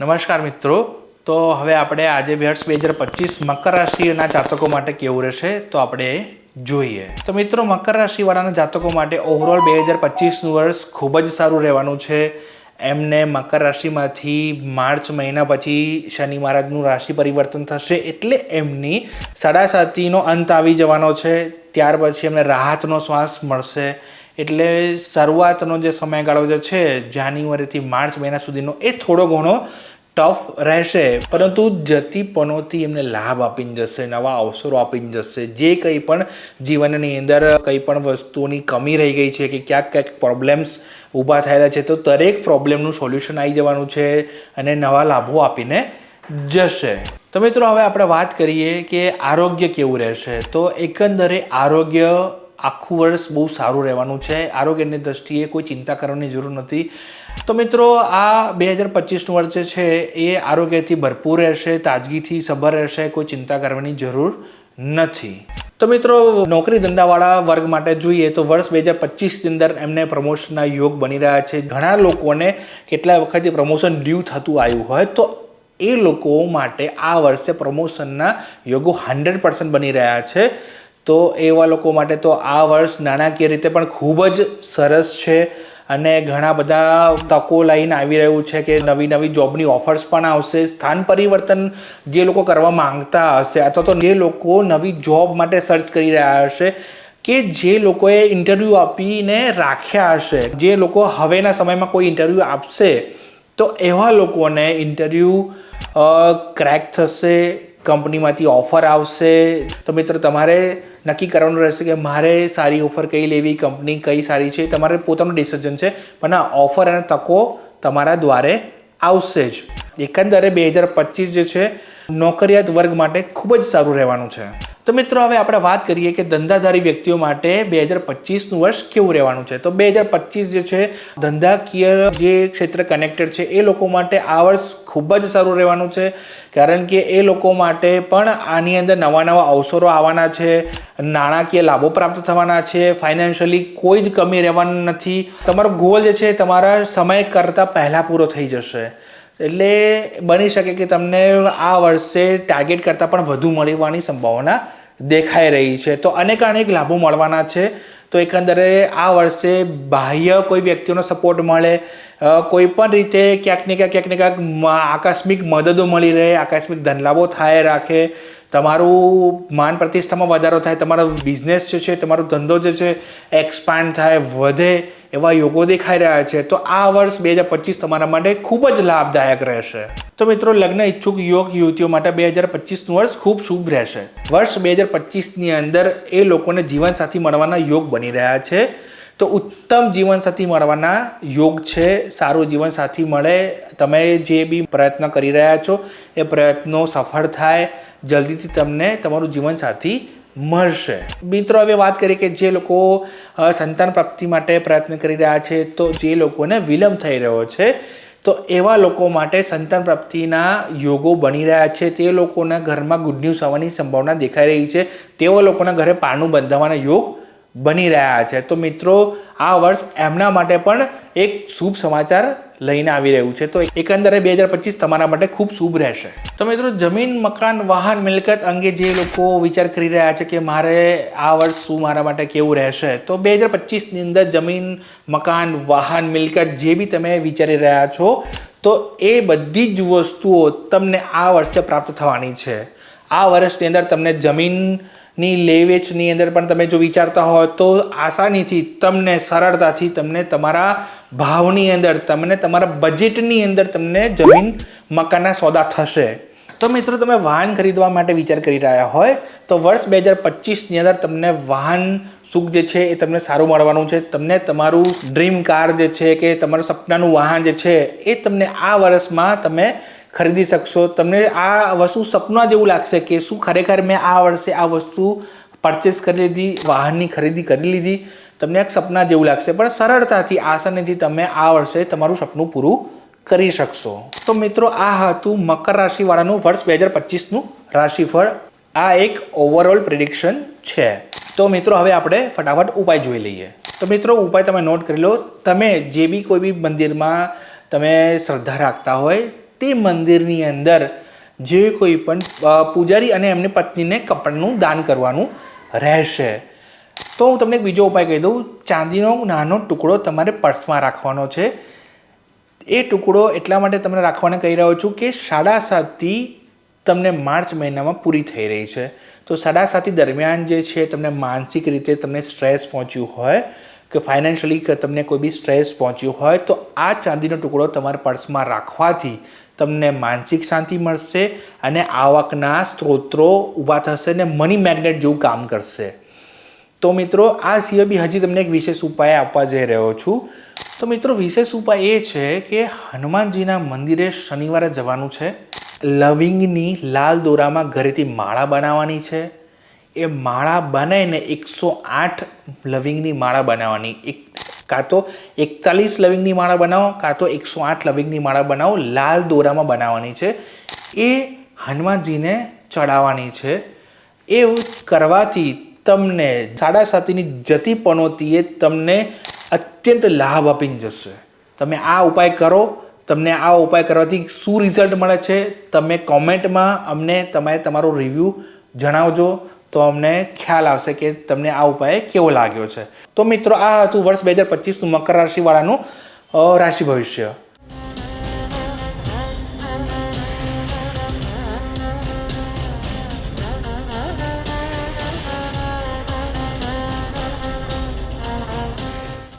નમસ્કાર મિત્રો. તો હવે આપણે આજે વર્ષ બે હજાર પચીસ મકર રાશિના જાતકો માટે કેવું રહેશે તો આપણે જોઈએ. તો મિત્રો, મકર રાશિવાળાના જાતકો માટે ઓવરઓલ બે હજાર પચીસનું વર્ષ ખૂબ જ સારું રહેવાનું છે. એમને મકર રાશિમાંથી માર્ચ મહિના પછી શનિ મહારાજનું રાશિ પરિવર્તન થશે એટલે એમની સાડાસાતીનો અંત આવી જવાનો છે. ત્યાર પછી એમને રાહતનો શ્વાસ મળશે. એટલે શરૂઆતનો જે સમયગાળો જે છે, જાન્યુઆરીથી માર્ચ મહિના સુધીનો, એ થોડો ઘણો ટફ રહેશે. પરંતુ જતી પનોતી એમને લાભ આપીને જશે, નવા અવસરો આપીને જશે. જે કંઈ પણ જીવનની અંદર કંઈ પણ વસ્તુઓની કમી રહી ગઈ છે કે ક્યાંક ક્યાંક પ્રોબ્લેમ્સ ઊભા થયેલા છે, તો દરેક પ્રોબ્લેમનું સોલ્યુશન આવી જવાનું છે અને નવા લાભો આપીને જશે. તો મિત્રો, હવે આપણે વાત કરીએ કે આરોગ્ય કેવું રહેશે. તો એકંદરે આરોગ્ય આખું વર્ષ બહુ સારું રહેવાનું છે. આરોગ્યની દ્રષ્ટિએ કોઈ ચિંતા કરવાની જરૂર નથી. તો મિત્રો, આ બે હજાર પચીસનું વર્ષ છે, એ આરોગ્યથી ભરપૂર રહેશે, તાજગીથી સભર રહેશે, કોઈ ચિંતા કરવાની જરૂર નથી. તો મિત્રો, નોકરી ધંધાવાળા વર્ગ માટે જોઈએ તો વર્ષ બે હજાર પચીસની અંદર એમને પ્રમોશનના યોગ બની રહ્યા છે. ઘણા લોકોને કેટલા વખતથી પ્રમોશન ડ્યુ થતું આવ્યું હોય તો એ લોકો માટે આ વર્ષે પ્રમોશનના યોગો હંડ્રેડ પર્સન્ટ બની રહ્યા છે. તો એવા લોકો માટે તો આ વર્ષ નાણાકીય રીતે પણ ખૂબ જ સરસ છે અને ઘણા બધા તકો લઈને આવી રહ્યું છે કે નવી નવી જોબની ઓફર્સ પણ આવશે. સ્થાન પરિવર્તન જે લોકો કરવા માંગતા હશે અથવા તો જે લોકો નવી જોબ માટે સર્ચ કરી રહ્યા હશે કે જે લોકોએ ઇન્ટરવ્યૂ આપીને રાખ્યા હશે, જે લોકો હવેના સમયમાં કોઈ ઇન્ટરવ્યૂ આપશે, તો એવા લોકોને ઇન્ટરવ્યૂ ક્રેક થશે કંપનીમાંથી ઓફર આવશે? તો મિત્રો, તમારે નક્કી કરવાનું રહેશે કે મારે સારી ઓફર કઈ લેવી, કંપની કઈ સારી છે તમારે પોતાનું ડિસિઝન છે. પણ આ ઓફર અને તકો તમારા દ્વારે આવશે જ. એકંદરે બે હજાર પચીસ જે છે, નોકરિયાત વર્ગ માટે ખૂબ જ સારું રહેવાનું છે. તો મિત્રો, હવે આપણે વાત કરીએ કે ધંધાધારી વ્યક્તિઓ માટે બે હજાર પચીસનું વર્ષ કેવું રહેવાનું છે? તો બે હજાર પચીસ જે છે, ધંધાકીય જે ક્ષેત્ર કનેક્ટેડ છે, એ લોકો માટે આ વર્ષ ખૂબ જ સારું રહેવાનું છે. કારણ કે એ લોકો માટે પણ આની અંદર નવા નવા અવસરો આવવાના છે, નાણાકીય લાભો પ્રાપ્ત થવાના છે ફાઇનાન્શિયલી કોઈ જ કમી રહેવાની નથી. તમારો ગોલ જે છે, તમારા સમય કરતાં પહેલાં પૂરો થઈ જશે. એટલે બની શકે કે તમને આ વર્ષે ટાર્ગેટ કરતાં પણ વધુ મળવાની સંભાવના દેખાઈ રહી છે. તો અનેક અનેક લાભો મળવાના છે. તો એકંદરે આ વર્ષે બાહ્ય કોઈ વ્યક્તિઓનો સપોર્ટ મળે. કોઈ પણ રીતે ક્યાંક ને ક્યાંક ક્યાંક ક્યાંક આકસ્મિક મદદો મળી રહે, આકસ્મિક ધનલાભો થાય, રાખે. તમારું માન પ્રતિષ્ઠામાં વધારો થાય, તમારો બિઝનેસ જે છે, તમારો ધંધો જે છે એક્સપાન્ડ થાય, વધે. એવા યોગો દેખાઈ રહ્યા છે, તો આ વર્ષ બે હજાર પચીસ તમારા માટે ખૂબ જ લાભદાયક રહેશે. તો મિત્રો, લગ્ન ઈચ્છુક યુવક યુવતીઓ માટે બે હજાર પચીસનું વર્ષ ખૂબ શુભ રહેશે. વર્ષ બે હજાર પચીસની અંદર એ લોકોને જીવનસાથી મળવાના યોગ બની રહ્યા છે. તો ઉત્તમ જીવનસાથી મળવાના યોગ છે, સારું જીવનસાથી મળે. તમે જે બી પ્રયત્ન કરી રહ્યા છો, એ પ્રયત્નો સફળ થાય. જલ્દીથી તમને તમારું જીવનસાથી મળશે. મિત્રો, હવે વાત કરીએ કે જે લોકો સંતાન પ્રાપ્તિ માટે પ્રયત્ન કરી રહ્યા છે, તો જે લોકોને વિલંબ થઈ રહ્યો છે, તો એવા લોકો માટે સંતાન પ્રાપ્તિના યોગો બની રહ્યા છે. તે લોકોના ઘરમાં ગુડ ન્યૂઝ આવવાની સંભાવના દેખાઈ રહી છે. તેઓ લોકોના ઘરે પાનું બંધાવવાના યોગ બની રહ્યા છે. તો મિત્રો, આ વર્ષ એમના માટે પણ એક શુભ સમાચાર લઈને આવી રહ્યું છે. તો એકંદરે બે હજાર પચીસ તમારા માટે ખૂબ શુભ રહેશે. તો મિત્રો, જમીન, મકાન, વાહન, મિલકત અંગે જે લોકો વિચાર કરી રહ્યા છે કે મારે આ વર્ષ શું મારા માટે કેવું રહેશે. તો બે હજાર પચીસની અંદર જમીન, મકાન, વાહન, મિલકત જે બી તમે વિચારી રહ્યા છો, તો એ બધી જ વસ્તુઓ તમને આ વર્ષે પ્રાપ્ત થવાની છે. આ વર્ષની અંદર તમને જમીનની લે વેચની અંદર પણ તમે જો વિચારતા હો તો આસાનીથી તમને સરળતાથી તમને તમારા ભાવની અંદર, તમને તમારા બજેટની અંદર તમને જમીન મકાનના સોદા થશે. તો મિત્રો તમે વાહન ખરીદવા માટે વિચાર કરી રહ્યા હોય તો વર્ષ બે હજાર પચીસની અંદર તમને વાહન સુખ જે છે એ તમને સારું મળવાનું છે. તમને તમારું ડ્રીમ કાર જે છે કે તમારું સપનાનું વાહન જે છે એ તમને આ વર્ષમાં તમે ખરીદી શકશો. તમને આ વસ્તુ સપના જેવું લાગશે કે શું ખરેખર મેં આ વર્ષે આ વસ્તુ પરચેસ કરી લીધી, વાહનની ખરીદી કરી લીધી. તમને એક સપના જેવું લાગશે. પણ સરળતાથી, આસાનીથી તમે આ વર્ષે તમારું સપનું પૂરું કરી શકશો. તો મિત્રો, આ હતું મકર રાશિવાળાનું વર્ષ બે હજાર પચીસનું રાશિફળ. આ એક ઓવરઓલ પ્રિડિક્શન છે. તો મિત્રો, હવે આપણે ફટાફટ ઉપાય જોઈ લઈએ. તો મિત્રો, ઉપાય તમે નોટ કરી લો. તમે જે બી કોઈ બી મંદિરમાં તમે શ્રદ્ધા રાખતા હોય તે મંદિરની અંદર જે કોઈ પણ પૂજારી અને એમની પત્નીને કપડાનું દાન કરવાનું રહેશે. તો હું તમને એક બીજો ઉપાય કહી દઉં. ચાંદીનો નાનો ટુકડો તમારે પર્સમાં રાખવાનો છે. એ ટુકડો એટલા માટે તમને રાખવાને કહી રહ્યો છું કે સાડા સાતથી તમને માર્ચ મહિનામાં પૂરી થઈ રહી છે. તો સાડા સાતી દરમિયાન જે છે તમને માનસિક રીતે તમને સ્ટ્રેસ પહોંચ્યું હોય કે ફાઇનાન્શિયલી તમને કોઈ બી સ્ટ્રેસ પહોંચ્યું હોય તો આ ચાંદીનો ટુકડો તમારા પર્સમાં રાખવાથી તમને માનસિક શાંતિ મળશે અને આવકના સ્ત્રોતો ઊભા થશે અને મની મેગ્નેટ જેવું કામ કરશે. તો મિત્રો, આ સિવાય બી હજી તમને એક વિશેષ ઉપાય આપવા જઈ રહ્યો છું. તો મિત્રો, વિશેષ ઉપાય એ છે કે હનુમાનજીના મંદિરે શનિવારે જવાનું છે. લવિંગની લાલ દોરામાં ઘરેથી માળા બનાવવાની છે. એ માળા બનાવીને એકસો આઠ લવિંગની માળા બનાવવાની. એક કાં તો એકતાલીસ લવિંગની માળા બનાવો, કાં તો એકસો આઠ લવિંગની માળા બનાવો, લાલ દોરામાં બનાવવાની છે. એ હનુમાનજીને ચડાવવાની છે. એવું કરવાથી તમને સાડા સાતીની જતી પનોતીએ તમને અત્યંત લાભ આપીને જશે. તમે આ ઉપાય કરો, તમને આ ઉપાય કરવાથી શું રિઝલ્ટ મળે છે, તમે કોમેન્ટમાં અમને તમે તમારો રિવ્યૂ જણાવજો. તો અમને ખ્યાલ આવશે કે તમને આ ઉપાય કેવો લાગ્યો છે. તો મિત્રો, આ હતું વર્ષ બે હજાર પચીસનું મકર રાશિવાળાનું રાશિ ભવિષ્ય.